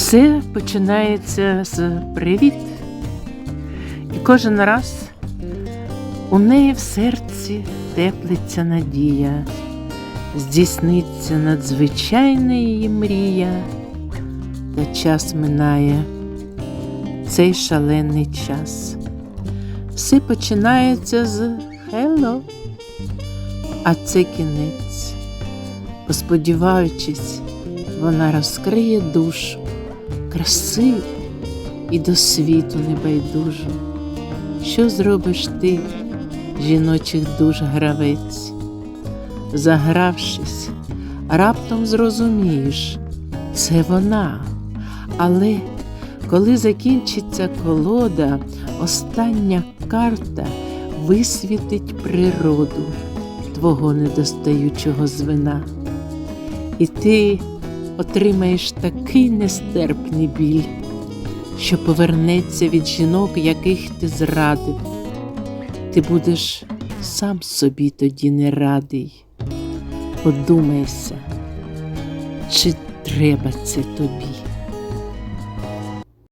Все починається з привіт. І кожен раз у неї в серці теплиться надія, здійсниться надзвичайна її мрія, та час минає цей шалений час. Все починається з «Hello», а це кінець. Посподіваючись, вона розкриє душу, красиву і до світу небайдужу. Що зробиш ти, жіночих душ гравець? Загравшись, раптом зрозумієш, це вона. Але коли закінчиться колода, остання карта висвітить природу твого недостаючого звина. І ти отримаєш такий нестерпний біль, що повернеться від жінок, яких ти зрадив. Ти будеш сам собі тоді не радий. Подумайся, чи треба це тобі.